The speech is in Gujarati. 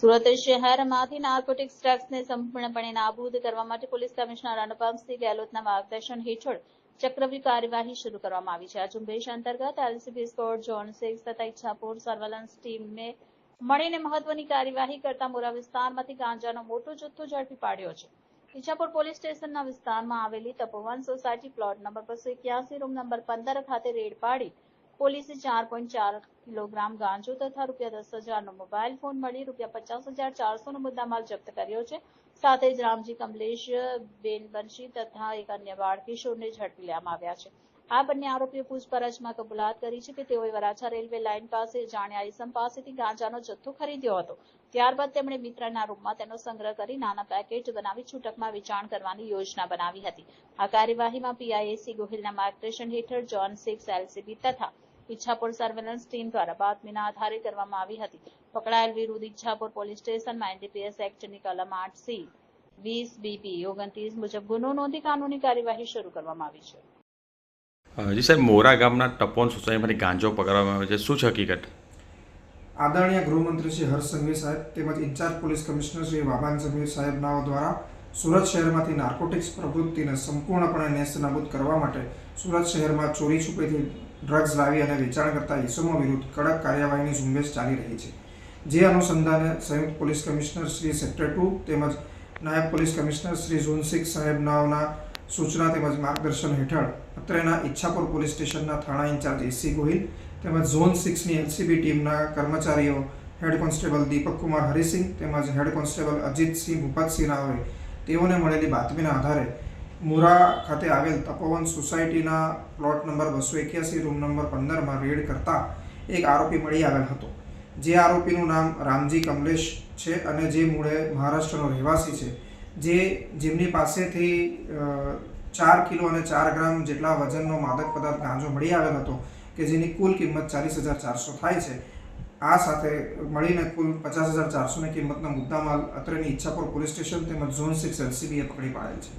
સુરત શહેરમાંથી નાર્કોટિક્સ ડ્રગ્સને સંપૂર્ણપણે નાબૂદ કરવા માટે પોલીસ કમિશનર અનુપમસિંહ ગેહલોતના માર્ગદર્શન હેઠળ ચક્રવ્યૂહ કાર્યવાહી શરૂ કરવામાં આવી છે. આ ઝુંબેશ અંતર્ગત એલસીબી સ્કોડ ઝોન સિક્સ તથા ઈચ્છાપુર સર્વેલન્સ ટીમને મળીને મહત્વની કાર્યવાહી કરતા મોરા વિસ્તારમાંથી ગાંજાનો મોટો જથ્થો ઝડપી પાડ્યો છે. ઈચ્છાપુર પોલીસ સ્ટેશનના વિસ્તારમાં આવેલી તપોવન સોસાયટી પ્લોટ નંબર બસો રૂમ નંબર પંદર ખાતે રેડ પાડી પોલીસે ચાર પોઈન્ટ ચાર કિલોગ્રામ ગાંજો તથા રૂપિયા દસ હજારનો મોબાઈલ ફોન મળી, રૂપિયા પચાસ હજાર ચારસોનો મુદ્દામાલ જપ્ત કર્યો છે. સાથે જ રામજી કમલેશ બેનબંશી તથા એક અન્ય બાળ કિશોરને ઝડપી લેવામાં આવ્યા છે. આ બંને આરોપીઓ પૂછપરછમાં કબૂલાત કરી છે કે તેઓએ વરાછા રેલવે લાઇન પાસે જાણ્યા ઈસમ પાસેથી ગાંજાનો જથ્થો ખરીદ્યો હતો. ત્યારબાદ તેમણે મિત્રના રૂમમાં તેનો સંગ્રહ કરી નાના પેકેટ બનાવી છૂટકમાં વેચાણ કરવાની યોજના બનાવી હતી. આ કાર્યવાહીમાં પીઆઈએસી ગોહિલના માર્ગદર્શન હેઠળ જોન સિક્સ એલસીબી તથા ઈચ્છાપુર સર્વેલન્સ ટીમ દ્વારા બાતમીના આધારે કરવામાં આવી હતી. પકડાયેલ વિરુદ્ધ ઈચ્છાપુર પોલીસ સ્ટેશનમાં એનડીપીએસ એક્ટની કલમ આઠ સી વીસ બીપી ઓગણત્રીસ મુજબ ગુનો નોંધી કાનૂની કાર્યવાહી શરૂ કરવામાં આવી છે. જી સાહેબ મોરા ગામના ટપોન સોસાયટીમાંથી ગાંજો પકડવામાં આવે છે. શું છે હકીકત? આદરણીય ગૃહમંત્રી શ્રી હર્ષ સંઘવી સાહેબ તેમજ in charge police commissioner Shri વાબાન Samir સાહેબનાઓ દ્વારા સુરત શહેરમાંથી નાર્કોટિક્સ પ્રવૃત્તિને સંપૂર્ણપણે નેસ્તનાબૂદ કરવા માટે સુરત શહેરમાં ચોરી છુપેથી ડ્રગ્સ લાવી અને વેચાણ કરતા ઇસમો વિરુદ્ધ કડક કાર્યવાહીની ઝુંબેશ ચાલી રહી છે. જે અનુસંધાને સંયુક્ત police commissioner Shri sector two તેમજ નાયબ police commissioner Shri zone six સાહેબનાઓના સૂચના તેમજ માર્ગદર્શન હેઠળ અત્રેના ઈચ્છાપુર પોલીસ સ્ટેશનના થાણા ઇન્ચાર્જ એસી ગોહિલ તેમજ ઝોન સિક્સની એલસીબી ટીમના કર્મચારીઓ હેડ કોન્સ્ટેબલ દીપક કુમાર હરિસિંહ તેમજ હેડ કોન્સ્ટેબલ અજીતસિંહ ભૂપતસિંહ નાઓએ તેઓને મળેલી બાતમીના આધારે મુરા ખાતે આવેલ તપોવન સોસાયટીના પ્લોટ નંબર બસો એક્યાસી, રૂમ નંબર પંદરમાં રેડ કરતા એક આરોપી મળી આવેલ હતો. જે આરોપીનું નામ રામજી કમલેશ છે અને જે મૂળે મહારાષ્ટ્રનો રહેવાસી છે. જે જેમની પાસેથી ચાર કિલો અને ચાર ગ્રામ જેટલા વજનનો માદક પદાર્થ ગાંજો મળી આવેલ હતો કે જેની કુલ કિંમત ચાલીસ હજાર ચારસો થાય છે. આ સાથે મળીને કુલ પચાસ હજાર ચારસોની કિંમતના મુદ્દામાલ અત્રેની ઈચ્છાપુર પોલીસ સ્ટેશન તેમજ ઝોન સિક્સ એલસીબીએ પકડી પાડેલ છે.